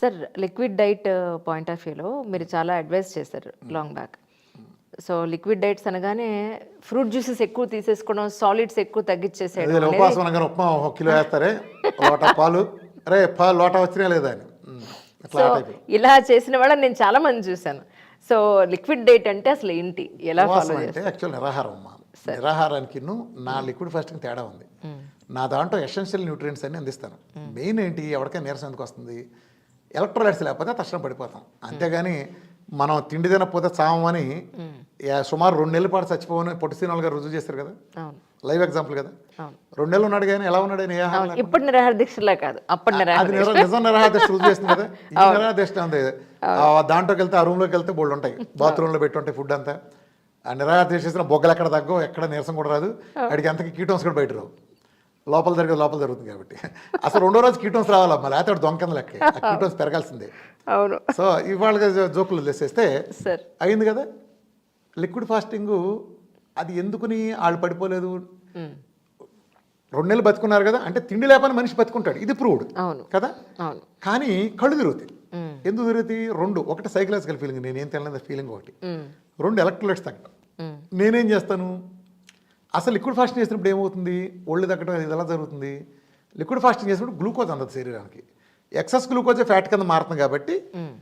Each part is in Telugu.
Sir liquid diet point of వ్యూలో మీరు చాలా అడ్వైస్ చేశారు long back. So liquid diets అనగానే ఫ్రూట్ జ్యూసెస్ ఎక్కువ తీసేసుకోవడం సాలిడ్స్ ఎక్కువ తగ్గించేసేయడం ఉపవాసం అనగానే ఉప్మా ఒక కిలో వేస్తారే? లోట పాలు. అరే పాలు లోట వచ్చినా లేదా అని. సో టైపు ఇలా చేసిన వాళ్ళని నేను చాలా మంది చూశాను. సో లిక్విడ్ డైట్ అంటే అసలు ఏంటి? ఎలా ఫాలో అంటే యాక్చువల్ నిరాహారం అమ్మా. నిరాహారానికి నా లిక్విడ్ ఫాస్టింగ్ తేడా ఉంది. నా దాంట్లో ఎసెన్షియల్ న్యూట్రియంట్స్ అన్ని అందిస్తాను. మెయిన్ ఏంటి? ఎవరికైనా నీరసం ఎందుకు వస్తుంది? ఎలక్ట్రోలైట్స్ లేకపోతే తక్షణం పడిపోతాం. అంతేగాని మనం తిండి తినకపోతే చావమని సుమారు రెండు నెలల పాటు చచ్చిపోవని పొట్టి సీనాలు గారు రుజువు చేస్తారు కదా? లైవ్ ఎగ్జాంపుల్ కదా? రెండు నెలలు ఉన్నాడు కానీ ఎలా ఉన్నాడు? ఇప్పుడు కాదు. నిజం నిరాహారదీక్ష రుజువు చేస్తుంది కదా? నిరాహారదీక్ష ఉంది ఆ దాంట్లోకి వెళ్తే ఆ రూమ్లోకి వెళ్తే బోళ్ళు ఉంటాయి. బాత్రూంలో పెట్టి ఉంటాయి ఫుడ్ అంతా. ఆ నిరాహారదీక్ష చేసిన బొగ్గలు ఎక్కడ తగ్గవు ఎక్కడ నీరసం కూడా రాదు. అడిగి అంతకి కీటోన్స్ కూడా బయట రావు. లోపల జరిగేది లోపల జరుగుతుంది కాబట్టి. అసలు రెండో రోజు కీటోన్స్ రావాలమ్మా లేకపోతే దొంగ కింద లెక్క. కీటోన్స్ పెరగాల్సిందే. అవును. సో ఇవాళ జోకులు లేసేస్తే సార్. అయింది కదా. లిక్విడ్ ఫాస్టింగ్ అది ఎందుకుని వాళ్ళు పడిపోలేదు? రెండు నెలలు బతుకున్నారు కదా అంటే తిండి లేపని మనిషి బతుకుంటాడు. ఇది ప్రూవ్డ్. అవును. కదా? అవును. కానీ కళ్ళు తిరుగుతాయి. ఎందుకు తిరుగుతాయి? రెండు ఒకటి సైకలాజికల్ ఫీలింగ్ నేనేం తినలేదు ఫీలింగ్ ఒకటి. రెండు ఎలక్ట్రోలైట్స్ తగ్గడం. నేనేం చేస్తాను? అసలు లిక్విడ్ ఫాస్టింగ్ చేసినప్పుడు ఏమవుతుంది? ఒళ్ళు తగ్గడం ఇది ఎలా జరుగుతుంది? లిక్విడ్ ఫాస్టింగ్ చేసినప్పుడు గ్లూకోజ్ అందదు శరీరానికి. ఎక్సెస్ గ్లూకోజ్ ఫ్యాట్ కింద మారుతుంది కాబట్టి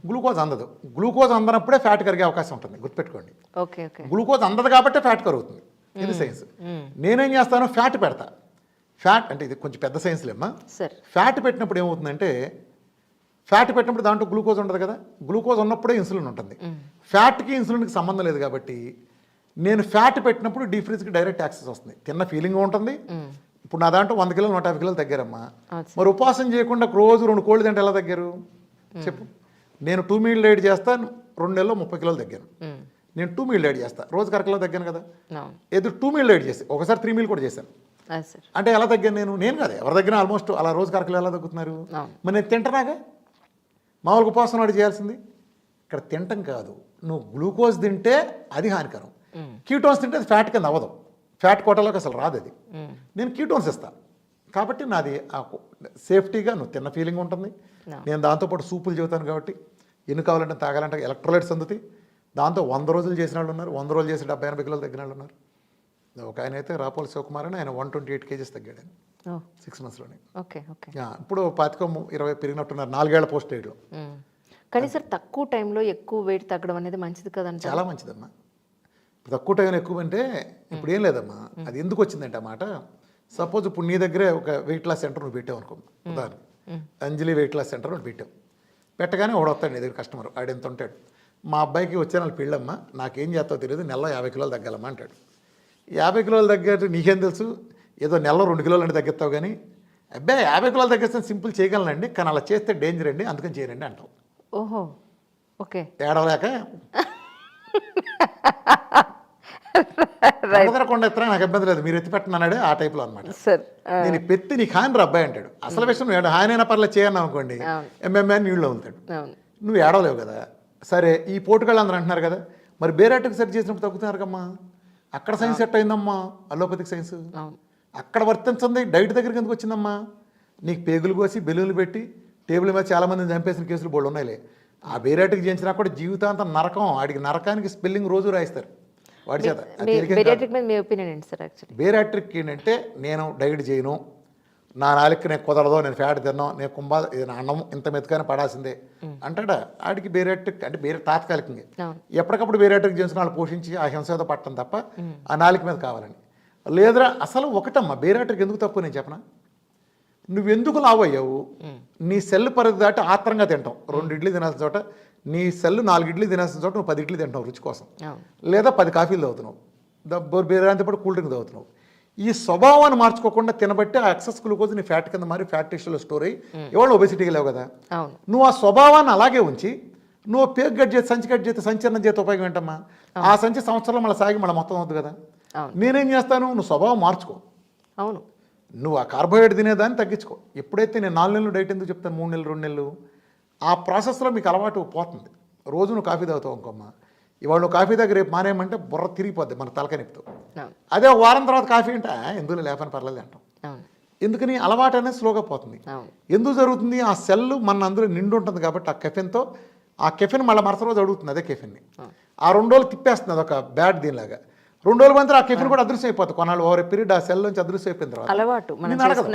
గ్లూకోజ్ అందదు. గ్లూకోజ్ అందనప్పుడే ఫ్యాట్ కరిగే అవకాశం ఉంటుంది. గుర్తుపెట్టుకోండి. Okay okay. గ్లూకోజ్ అందదు కాబట్టి ఫ్యాట్ కరుగుతుంది. ఇది సైన్స్. నేనేం చేస్తాను? ఫ్యాట్ పెడతా. ఫ్యాట్ అంటే ఇది కొంచెం పెద్ద సైన్స్ లేమ్మా. సార్. ఫ్యాట్ పెట్టినప్పుడు ఏమవుతుందంటే ఫ్యాట్ పెట్టినప్పుడు దాంట్లో గ్లూకోజ్ ఉండదు కదా? గ్లూకోజ్ ఉన్నప్పుడే ఇన్సులిన్ ఉంటుంది. ఫ్యాట్కి ఇన్సులిన్కి సంబంధం లేదు కాబట్టి నేను ఫ్యాట్ పెట్టినప్పుడు డీ ఫ్రిజ్కి డైరెక్ట్ యాక్సెస్ వస్తుంది. తిన్న ఫీలింగ్ ఉంటుంది. ఇప్పుడు నా దాంట్లో వంద కిలోలు నూట యాభై కిలోలు తగ్గారమ్మా. మరి ఉపవాసం చేయకుండా రోజు రెండు కోళ్ళు తింటే ఎలా తగ్గారు? చెప్పు. నేను టూ మీల్ డైట్ చేస్తాను రెండు నెలల్లో ముప్పై కిలోలు తగ్గాను. నేను టూ మీల్ డైట్ చేస్తాను రోజుకి అరకిలో తగ్గాను కదా? ఏదో టూ మీల్ డైట్ చేసి ఒకసారి త్రీ మీల్ కూడా చేశాను. అంటే ఎలా తగ్గాను నేను? నేను కాదు ఎవరి దగ్గర ఆల్మోస్ట్ అలా రోజు కరకలు ఎలా తగ్గుతున్నారు. మరి నేను తింటనాగా? మామూలుగా ఉపవాసం నాడు చేయాల్సింది ఇక్కడ తింటం కాదు. నువ్వు గ్లూకోజ్ తింటే అది హానికరం. కీటోన్స్ తింటే అది ఫ్యాట్ కింద అవ్వదు. ఫ్యాట్ కోటలోకి అసలు రాదు అది. నేను కీటోన్స్ ఇస్తాను కాబట్టి నాది సేఫ్టీగా నువ్వు తిన్న ఫీలింగ్ ఉంటుంది. నేను దాంతోపాటు సూపులు చెబుతాను కాబట్టి ఎన్ని కావాలంటే తాగాలంటే ఎలక్ట్రోలైట్స్ అందుతాయి. దాంతో వంద రోజులు చేసిన వాళ్ళు ఉన్నారు. వంద రోజులు చేసి డెబ్బై ఎనభై కిలోలు తగ్గిన వాళ్ళు ఉన్నారు. ఒక ఆయన అయితే రాపోల్ శివకుమార్ అని ఆయన వన్ ట్వంటీ ఎయిట్ కేజీస్ తగ్గాడు ఆయన. సిక్స్ మంత్స్లోనే ఓకే ఓకే. ఇప్పుడు పాతిక ఇరవై పెరిగినట్టున్నారు. నాలుగేళ్ళ పోస్ట్ ఎయిడ్లో. కానీ సార్ తక్కువ టైంలో ఎక్కువ వెయిట్ తగ్గడం అనేది మంచిది కదంట చాలా మంచిదమ్మా. తక్కువ టైం ఎక్కువ అంటే ఇప్పుడు ఏం లేదమ్మా. అది ఎందుకు వచ్చిందంటే అన్నమాట సపోజ్ ఇప్పుడు నీ దగ్గరే ఒక వెయిట్ లాస్ సెంటర్ నువ్వు పెట్టావు అనుకో ఉదాహరణ అంజలి వెయిట్ లాస్ సెంటర్ నువ్వు పెట్టావు. పెట్టగానే ఒకడు వస్తాడు నీ దగ్గర కస్టమర్ ఆడు ఎంత ఉంటాడు? మా అబ్బాయికి వచ్చే వాళ్ళు పెళ్ళమ్మా నాకేం చేస్తావు తెలియదు నెలలో యాభై కిలోలు తగ్గాలమ్మా అంటాడు. యాభై కిలోలు తగ్గట్టు నీకేం తెలుసు? ఏదో నెలలో రెండు కిలోలు అంటే తగ్గిస్తావు కానీ అబ్బాయి యాభై కిలోలు తగ్గిస్తాను సింపుల్ చేయగలనండి కానీ అలా చేస్తే డేంజర్ అండి అందుకని చేయరండి అంటావు. ఓహో ఓకే. ఏడవలేక ఎదరకుండా ఎత్తరా నాకు ఇబ్బంది లేదు. మీరు ఎత్తి పెట్టినాడే ఆ టైప్లో అనమాట నేను పెత్తి నీకు హాని అబ్బాయి అంటాడు. అసలు విషయం నువ్వు హాని అయినా పర్లేదు చేయను అనుకోండి. ఎంఎంఏ నీళ్ళు అవుతాడు అవును. నువ్వు ఏడవలేవు కదా. సరే ఈ పోటుగాళ్ళు అందరూ అంటున్నారు కదా మరి బేరాటికి సెట్ చేసినప్పుడు తగ్గుతున్నారు కమ్మా అక్కడ సైన్స్ సెట్ అయిందమ్మా అలోపతిక్ సైన్స్. అక్కడ వర్తించింది డైట్ దగ్గరికి ఎందుకు వచ్చిందమ్మా? నీకు పేగులు కోసి బెలూన్లు పెట్టి టేబుల్ మీద చాలా మందిని చంపేసిన కేసులు బోళ్ళు ఉన్నాయిలే. ఆ బేరాటికి చేయించినా కూడా జీవితాంతం నరకం. ఆడికి నరకానికి స్పెల్లింగ్ రోజు రాయిస్తారు. వాడి చేత. అది తేలికేం కాదు. బెరియాట్రిక్ మీద మీ ఒపీనియన్ ఏంటి సార్ యాక్చువల్లీ బేరాట్రిక్ ఏంటంటే నేను డైట్ చేయను. నా నాలుగు నేను కుదరదు నేను ఫ్యాట్ తిన్నాను నేను కుంభా ఇది నా అన్నం ఇంత మెతుకని పడాల్సిందే. అంటాడా? ఆడికి బేరాట్రిక్ అంటే బేరే తాత్కాలికంగా. ఎప్పటికప్పుడు బేరాట్రిక్ చేసిన వాళ్ళు పోషించి ఆ హింస పట్టడం తప్ప ఆ నాలుక మీద కావాలని. లేదురా అసలు ఒకటమ్మా బేరాట్రిక్ ఎందుకు తప్పు నేను చెప్పనా? నువ్వెందుకు లావు అయ్యావు నీ సెల్ పరిధి దాటి ఆత్రంగా తింటాం రెండు ఇడ్లీ తినాల్సిన చోట నీ సెల్ నాలుగు ఇడ్లీ తినాల్సిన చోట నువ్వు పది ఇడ్లీ తింటావు రుచి కోసం. లేదా పది కాఫీలు తాగుతున్నావు. పాటు కూల్ డ్రింక్ తాగుతున్నావు. ఈ స్వభావాన్ని మార్చుకోకుండా తినబట్టి ఆ ఎక్సెస్ గ్లూకోజ్ నీ ఫ్యాట్ కింద మారి ఫ్యాట్ టిష్యూలో స్టోర్ అయ్యి ఇవాళ ఒబెసిటీకి లేవు కదా. నువ్వు ఆ స్వభావాన్ని అలాగే ఉంచి నువ్వు పేరు కట్ చేసి సంచి కట్ చేస్తే సంచలనం చేత ఉపయోగం ఏంటమ్మా? ఆ సంచి సంవత్సరంలో మళ్ళీ సాగి మళ్ళీ మొత్తం అవుతుంది కదా. నేనేం చేస్తాను? నువ్వు స్వభావం మార్చుకో. అవును. నువ్వు ఆ కార్బోహైడ్రేట్ తినేదాన్ని తగ్గించుకో. ఎప్పుడైతే నేను నాలుగు నెలలు డైట్ ఎందుకు చెప్తాను? మూడు నెలలు రెండు నెలలు? ఆ ప్రాసెస్లో మీకు అలవాటు పోతుంది. రోజు నువ్వు కాఫీ తాగుతావు ఇంకొమ్మ ఇవాళ నువ్వు కాఫీ దగ్గర రేపు మానేయమంటే బుర్ర తిరిగిపోద్ది మన తలక నిప్పుతావు అవును. అదే వారం తర్వాత కాఫీ అంటే "ఆ, ఎందుకు లేపని పర్లేదు అంటాం. ఎందుకని అలవాటు అనేది స్లోగా పోతుంది. ఎందుకు జరుగుతుంది? ఆ సెల్ మన అందులో నిండు ఉంటుంది కాబట్టి ఆ కెఫెన్తో ఆ కెఫెన్ మళ్ళీ మరుసటి రోజు అడుగుతుంది అదే కెఫెన్ని ఆ రెండు రోజులు తిప్పేస్తుంది అదొక బ్యాడ్ దీనిలాగా. రెండు రోజుల మంది ఆ కెఫెన్ కూడా అదృశ్యం అయిపోతుంది. కొన్నాళ్ళు ఓవర్ పీరియడ్ ఆ సెల్ నుంచి అదృశ్యం అయిపోయిన తర్వాత. అలవాటు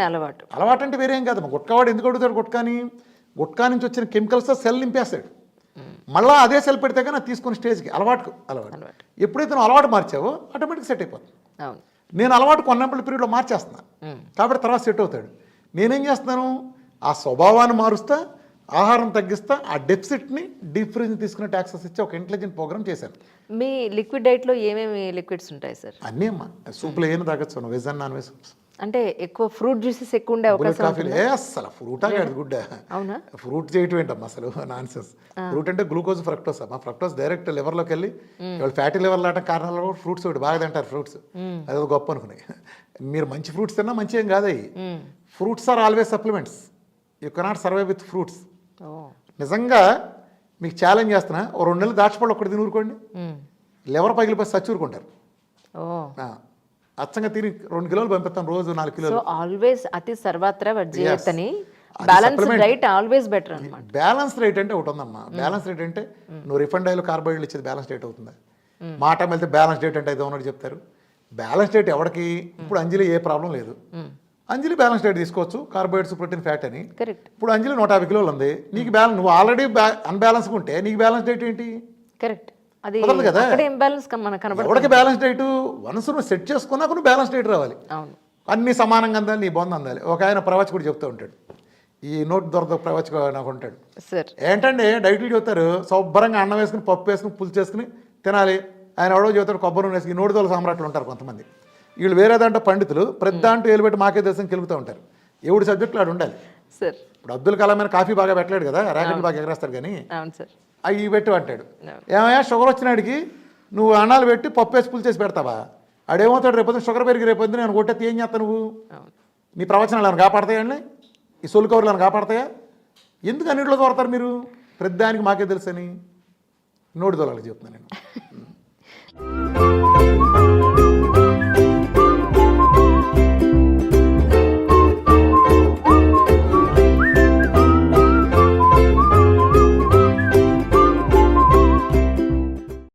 అలవాటు అలవాటు. అంటే వేరేం కాదు. గుట్కావాడు ఎందుకు అడుగుతాడు గుట్కాని గుట్కా నుంచి వచ్చిన కెమికల్స్ సెల్ నింపేస్తాడు. మళ్ళీ అదే సెల్ పెడితే కానీ తీసుకున్న స్టేజ్కి అలవాటు. అలవాటు. ఎప్పుడైతే నువ్వు అలవాటు మార్చావో ఆటోమేటిక్ సెట్ అయిపోతుంది. నేను అలవాటు కొన్నప్పుడు పీరియడ్లో మార్చేస్తున్నాను కాబట్టి తర్వాత సెట్ అవుతాడు. నేనేం చేస్తున్నాను? ఆ స్వభావాన్ని మారుస్తా ఆహారం తగ్గిస్తా ఆ డెఫిసిట్ని డీప్ ఫ్రిడ్జ్ తీసుకునే ట్యాక్సెస్ ఇచ్చి ఒక ఇంటెలిజెంట్ ప్రోగ్రామ్ చేశాను. మీ లిక్విడ్ డైట్లో ఏమేమి లిక్విడ్స్ ఉంటాయి సార్? అన్నీ అమ్మా సూప్లో ఏం తాగొచ్చు వెజ్ అండ్ నాన్ వెజ్ అంటే ఎక్కువ ఫ్రూట్ జ్యూసెస్ ఎక్కువ ఉండే అవకాశం కాఫీలు ఏ అస్సలు ఫ్రూటా కాదు గుడ్డ. అవునా? ఫ్రూట్ చేయటం ఏంటమ్మా అసలు? నాన్ సెన్స్ ఫ్రూట్ అంటే గ్లూకోజ్ ఫ్రక్టోస్ అమ్మా. ఫ్రక్టోస్ డైరెక్ట్ లివర్లోకి వెళ్ళి వాళ్ళు ఫ్యాటీ లివర్ లాంటి కారణాలు కూడా ఫ్రూట్స్ ఒకటి బాగా తింటారు ఫ్రూట్స్ అది ఒక గొప్ప అనుకున్నాయి మీరు మంచి ఫ్రూట్స్ తిన్నా మంచి ఏం కాదు fruits are always supplements you cannot survive with fruits నిజంగా మీకు ఛాలెంజ్ చేస్తున్నా. ఓ రెండు నెలలు దాచిపళ్ళు ఒక్కటి తిని ఊరుకోండి. లివర్ పగిలిపోయి సచ్చూరుకుంటారు ఓ. ఆ, అచ్చంగా తిని రెండు కిలోలు పంపిస్తాం రోజు నాలుగు కిలోలు. ఆల్వేస్ అతి సర్వత్ర బ్యాలెన్స్ ఆల్వేస్ బెటర్ అనమాట బ్యాలెన్స్ రేట్ అంటే ఒకటి ఉందమ్మా. బ్యాలెన్స్ రేట్ అంటే నువ్వు రిఫండ్ ఆయిల్ కార్బోహైడ్రేట్ ఇచ్చేది బ్యాలెన్స్ రేట్ అవుతుందా? మాట వెళ్తే బ్యాలెన్స్ డేట్ అంటే ఏదో ఉన్నట్టు చెప్తారు. బ్యాలెన్స్ డేట్ ఎవరికి ఇప్పుడు అంజలి ఏ ప్రాబ్లం లేదు. అంజలి బ్యాలెన్స్ డేట్ తీసుకోవచ్చు కార్బోహైడ్రేట్స్ ప్రోటీన్ ఫ్యాట్ అని. కరెక్ట్. ఇప్పుడు అంజలి నూట యాభై కిలోలు ఉంది. నీకు బ్యాలెన్స్ నువ్వు ఆల్రెడీ అన్బ్యాలెన్స్ ఉంటే నీకు బ్యాలెన్స్ డేట్ ఏంటి? కరెక్ట్. అది కదా. ఇంబ్యాలెన్స్ మనకు బ్యాలెన్స్ డేట్? వన్స్ నువ్వు సెట్ చేసుకున్నాక నువ్వు బ్యాలెన్స్ డేట్ రావాలి. అవును. అన్ని సమానంగా అందాలి నీ బొంద అందాలి. ఒక ఆయన ప్రవచకుడు చెప్తూ ఉంటాడు. ఈ నోట్ దొరద ప్రవచకు నాకు ఉంటాడు. సార్. ఏంటంటే డైట్లు చెబుతారు శుభ్రంగా అన్నం వేసుకుని పప్పు వేసుకుని పులుసు చేసుకుని తినాలి. ఆయన ఎవడో చెబుతాడు కొబ్బరి వేసుకుని నోటి దోల సామ్రాట్లు ఉంటారు కొంతమంది. వీళ్ళు వేరే దాంట్లో పండితులు ప్రతి దాంట్లో ఏలు పెట్టి మాకే దేశం కెలుగుతూ ఉంటారు. ఎవడి సబ్జెక్టులు ఆడు ఉండాలి. సార్. ఇప్పుడు అబ్దుల్ కలాం మీద కాఫీ బాగా పెట్టలేడు కదా ర్యాకెట్ బాగా ఎగరేస్తారు కానీ. అవి పెట్టి అంటాడు. ఏమయ్యా షుగర్ వచ్చినాడికి నువ్వు అన్నాలు పెట్టి పప్పు వేసి పులుసు చేసి పెడతావా? ఆడేమవుతాడు రేపొద్దున షుగర్ పెరిగి రేపొద్దున నేను కొట్టేది ఏం చేస్తావు నువ్వు? నీ ప్రవచనాలు ఏమైనా కాపాడతాయండి ఈ సొల్లు కవర్లు ఏమైనా కాపాడతాయా? ఎందుకు అన్నింటిలో దొరతారు మీరు? ప్రతిదానికి మాకే తెలుసని నోటి దొరలకు చెప్తున్నాను నేను.